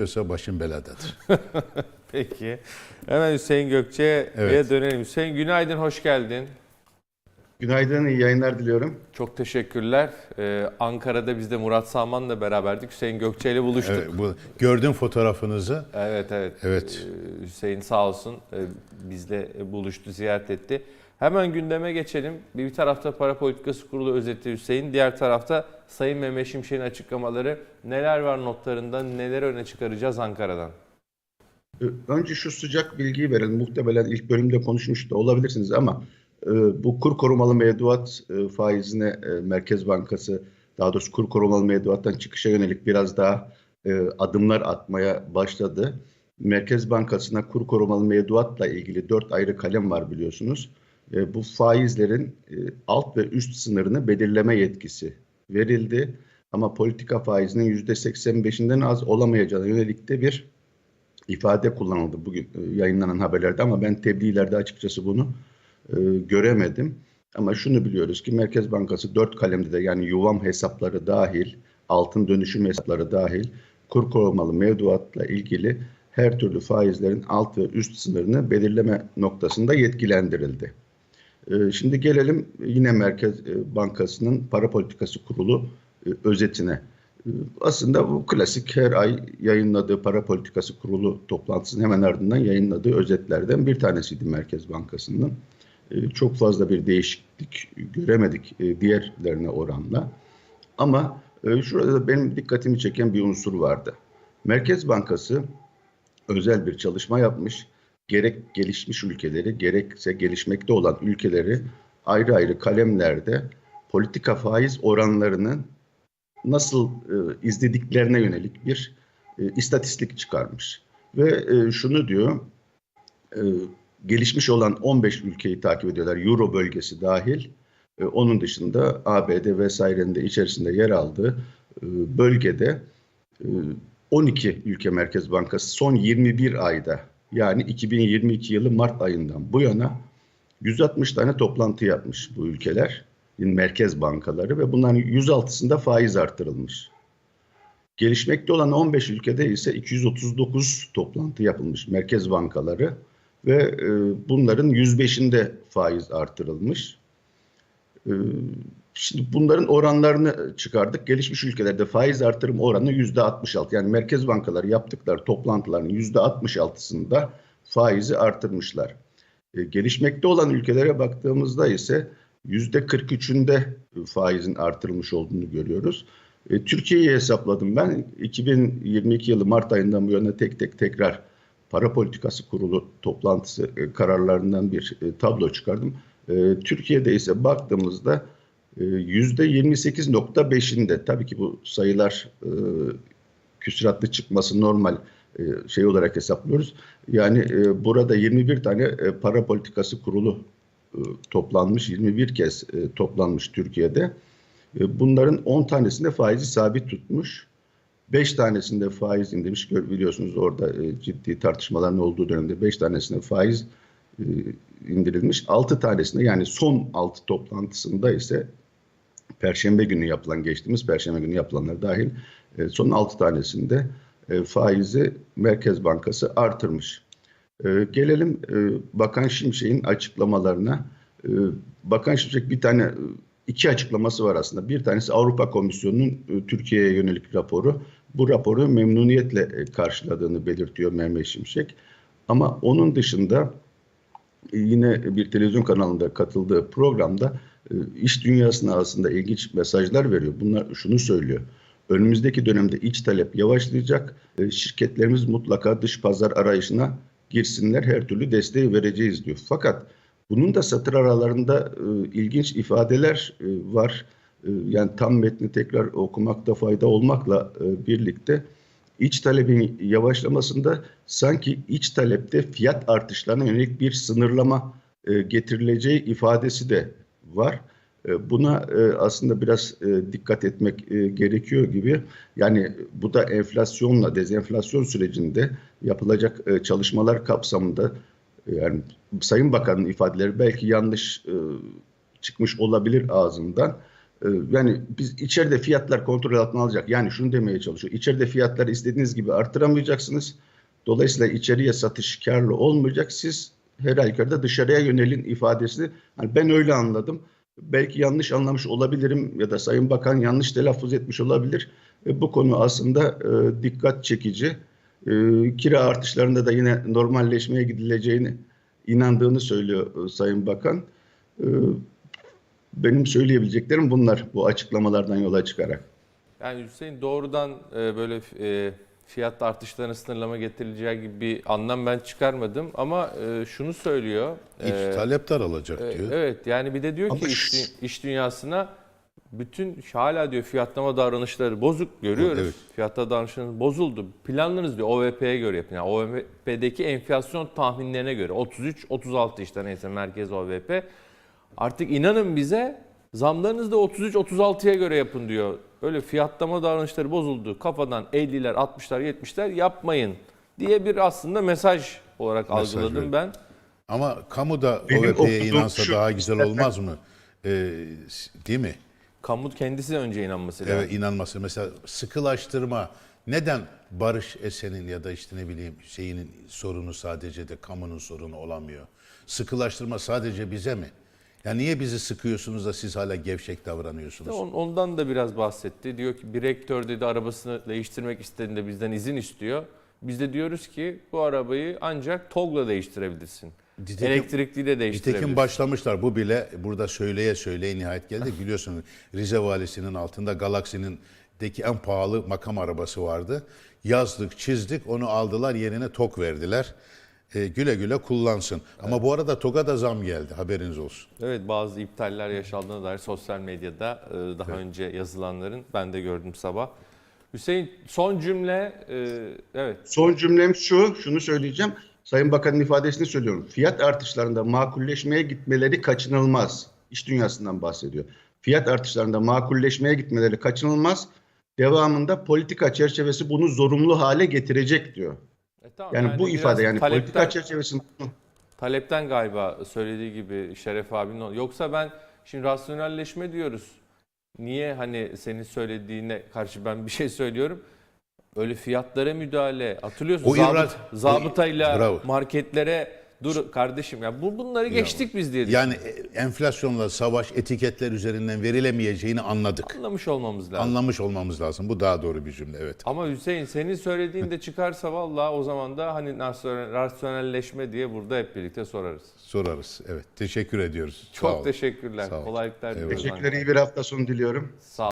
Yoksa başın beladadır. Peki. Hemen Hüseyin Gökçe'ye Evet. dönelim. Hüseyin günaydın, hoş geldin. Günaydın, iyi yayınlar diliyorum. Çok teşekkürler. Ee, Ankara'da biz de Murat Salman'la beraberdik. Hüseyin Gökçe ile buluştuk. Evet, bu, gördüm fotoğrafınızı. Evet evet. Evet. Ee, Hüseyin sağ olsun e, bizle buluştu, ziyaret etti. Hemen gündeme geçelim. Bir tarafta para politikası kurulu özeti Hüseyin, diğer tarafta Sayın Mehmet Şimşek'in açıklamaları. Neler var notlarında, neler öne çıkaracağız Ankara'dan? Ee, Önce şu sıcak bilgiyi verelim. Muhtemelen ilk bölümde konuşmuş da olabilirsiniz ama e, bu kur korumalı mevduat e, faizine e, Merkez Bankası, daha doğrusu kur korumalı mevduattan çıkışa yönelik biraz daha adımlar atmaya başladı. Merkez Bankası'na kur korumalı mevduatla ilgili dört ayrı kalem var biliyorsunuz. Bu faizlerin alt ve üst sınırını belirleme yetkisi verildi. Ama politika faizinin %85'inden az olamayacağına yönelik de bir ifade kullanıldı bugün e, yayınlanan haberlerde ama ben tebliğlerde açıkçası bunu e, göremedim. Ama şunu biliyoruz ki Merkez Bankası dört kalemde de yani yuvam hesapları dahil, altın dönüşüm hesapları dahil kur korumalı mevduatla ilgili her türlü faizlerin alt ve üst sınırını belirleme noktasında yetkilendirildi. E, Şimdi gelelim yine Merkez e, Bankası'nın para politikası kurulu e, özetine. E, Aslında bu klasik her ay yayınladığı para politikası kurulu toplantısının hemen ardından yayınladığı özetlerden bir tanesiydi Merkez Bankası'nın. E, Çok fazla bir değişiklik göremedik e, diğerlerine oranla. Ama şurada da benim dikkatimi çeken bir unsur vardı. Merkez Bankası özel bir çalışma yapmış. Gerek gelişmiş ülkeleri gerekse gelişmekte olan ülkeleri ayrı ayrı kalemlerde politika faiz oranlarının nasıl e, izlediklerine yönelik bir e, istatistik çıkarmış. Ve e, şunu diyor, e, gelişmiş olan 15 ülkeyi takip ediyorlar, Euro bölgesi dahil. E, onun dışında ABD vesairenin de içerisinde yer aldığı e, bölgede e, 12 ülke Merkez Bankası son 21 ayda yani 2022 yılı Mart ayından bu yana 160 tane toplantı yapmış bu ülkeler merkez bankaları ve bunların 106'sında faiz artırılmış. Gelişmekte olan 15 ülkede ise 239 toplantı yapılmış merkez bankaları ve e, bunların 105'inde faiz artırılmış. E, şimdi bunların oranlarını çıkardık. Gelişmiş ülkelerde faiz artırım oranı %66. Yani merkez bankaları yaptıkları toplantıların %66'sında faizi artırmışlar. E, gelişmekte olan ülkelere baktığımızda ise %43'ünde faizin artırılmış olduğunu görüyoruz. E, Türkiye'yi hesapladım ben. 2022 yılı Mart ayından bu yana tek tek tekrar para politikası kurulu toplantısı e, kararlarından bir e, tablo çıkardım. E, Türkiye'de ise baktığımızda e, %28.5'inde tabii ki bu sayılar e, küsuratlı çıkması normal e, şey olarak hesaplıyoruz. Yani e, burada 21 tane e, para politikası kurulu e, toplanmış, 21 kez e, toplanmış Türkiye'de. E, Bunların 10 tanesinde faizi sabit tutmuş. 5 tanesinde faiz indirmiş. Biliyorsunuz orada e, ciddi tartışmaların olduğu dönemde 5 tanesinde faiz e, indirilmiş. 6 tanesinde yani son 6 toplantısında ise Perşembe günü yapılan, geçtiğimiz Perşembe günü yapılanlar dahil e, son 6 tanesinde e, faizi Merkez Bankası artırmış. E, gelelim e, Bakan Şimşek'in açıklamalarına. E, Bakan Şimşek bir tane, e, iki açıklaması var aslında. Bir tanesi Avrupa Komisyonu'nun e, Türkiye'ye yönelik raporu. Bu raporu memnuniyetle e, karşıladığını belirtiyor Mehmet Şimşek. Ama onun dışında e, yine bir televizyon kanalında katıldığı programda iş dünyasına aslında ilginç mesajlar veriyor. Bunlar şunu söylüyor. Önümüzdeki dönemde iç talep yavaşlayacak. E, Şirketlerimiz mutlaka dış pazar arayışına girsinler. Her türlü desteği vereceğiz diyor. Fakat bunun da satır aralarında e, ilginç ifadeler e, var. E, yani tam metni tekrar okumakta fayda olmakla e, birlikte iç talebin yavaşlamasında sanki iç talepte fiyat artışlarına yönelik bir sınırlama e, getirileceği ifadesi de var. E, Buna e, aslında biraz e, dikkat etmek gerekiyor gibi. Yani bu da enflasyonla dezenflasyon sürecinde yapılacak çalışmalar kapsamında yani Sayın Bakan'ın ifadeleri belki yanlış çıkmış olabilir ağzından. Yani biz içeride fiyatlar kontrol altına alacak. Yani şunu demeye çalışıyor. İçeride fiyatları istediğiniz gibi arttıramayacaksınız. Dolayısıyla içeriye satış karlı olmayacak. Siz her halükarda dışarıya yönelin ifadesini hani ben öyle anladım. Belki yanlış anlamış olabilirim ya da Sayın Bakan yanlış telaffuz etmiş olabilir. E, Bu konu aslında e, dikkat çekici. E, Kira artışlarında da yine normalleşmeye gidileceğini inandığını söylüyor e, Sayın Bakan. E, Benim söyleyebileceklerim bunlar bu açıklamalardan yola çıkarak. Yani Hüseyin doğrudan e, böyle e, fiyat artışlarına sınırlama getirileceği gibi bir anlam ben çıkarmadım ama e, şunu söylüyor. İç e, talep daralacak e, diyor. Evet yani bir de diyor ki iş, iş dünyasına bütün hala diyor fiyatlama davranışları bozuk görüyoruz. Evet. Fiyatlama davranışlarınız bozuldu. Planlarınız diyor OVP'ye göre yapın. Yani OVP'deki enflasyon tahminlerine göre 33-36 işte neyse merkez OVP. Artık inanın bize zamlarınızı da 33-36'ya göre yapın diyor. Öyle fiyatlama davranışları bozuldu. Kafadan 50'ler, 60'lar, 70'ler yapmayın diye bir aslında mesaj olarak Mesaj algıladım veriyor. ben. Ama kamu da OVP'ye inansa şu- daha güzel olmaz mı? Ee, değil mi? Kamu kendisi de önce inanması lazım. Evet inanması. Mesela sıkılaştırma. Neden Barış Esen'in ya da işte ne bileyim şeyinin sorunu sadece de kamunun sorunu olamıyor? Sıkılaştırma sadece bize mi? Ya niye bizi sıkıyorsunuz da siz hala gevşek davranıyorsunuz? On- Ondan da biraz bahsetti. Diyor ki bir rektör dedi arabasını değiştirmek istediğinde bizden izin istiyor. Biz de diyoruz ki bu arabayı ancak TOG'la değiştirebilirsin. Nitekim- Elektrikli de değiştirebilirsin. Nitekim başlamışlar. Bu bile burada söyleye söyleye nihayet geldi. Biliyorsunuz Rize Valisi'nin altında Galaxy'nin deki en pahalı makam arabası vardı. Yazdık, çizdik, onu aldılar yerine TOK verdiler. Ee, güle güle kullansın. Ama bu arada TOG'a da zam geldi. Haberiniz olsun. Evet bazı iptaller yaşandığına dair sosyal medyada e, daha önce yazılanların ben de gördüm sabah. Hüseyin son cümle e, evet Son cümlem şu, şunu söyleyeceğim. Sayın Bakan'ın ifadesini söylüyorum. Fiyat artışlarında makulleşmeye gitmeleri kaçınılmaz. İş dünyasından bahsediyor. Fiyat artışlarında makulleşmeye gitmeleri kaçınılmaz. Devamında politika çerçevesi bunu zorunlu hale getirecek diyor. E, tamam, Yani, bu biraz ifade yani talepten- politika çerçevesinde Talepten galiba söylediği gibi Şeref abinin o- Yoksa ben şimdi rasyonelleşme diyoruz. Niye hani senin söylediğine karşı ben bir şey söylüyorum? Öyle fiyatlara müdahale. Hatırlıyorsun O zabıt, irad- zabıtayla Bravo. marketlere dur kardeşim ya bu bunları geçtik biz diye Yani e, enflasyonla savaş etiketler üzerinden verilemeyeceğini anladık. anlamış olmamız lazım. Anlamış olmamız lazım. Bu daha doğru bir cümle. Evet. Ama Hüseyin senin söylediğin de çıkarsa vallahi o zaman da hani rasyonel- rasyonelleşme diye burada hep birlikte sorarız. Sorarız. Evet. Teşekkür ediyoruz. Sağ Çok olun. teşekkürler. Sağ ol. Kolaylıklar diliyorum. teşekkürler iyi bir hafta sonu diliyorum. Sağ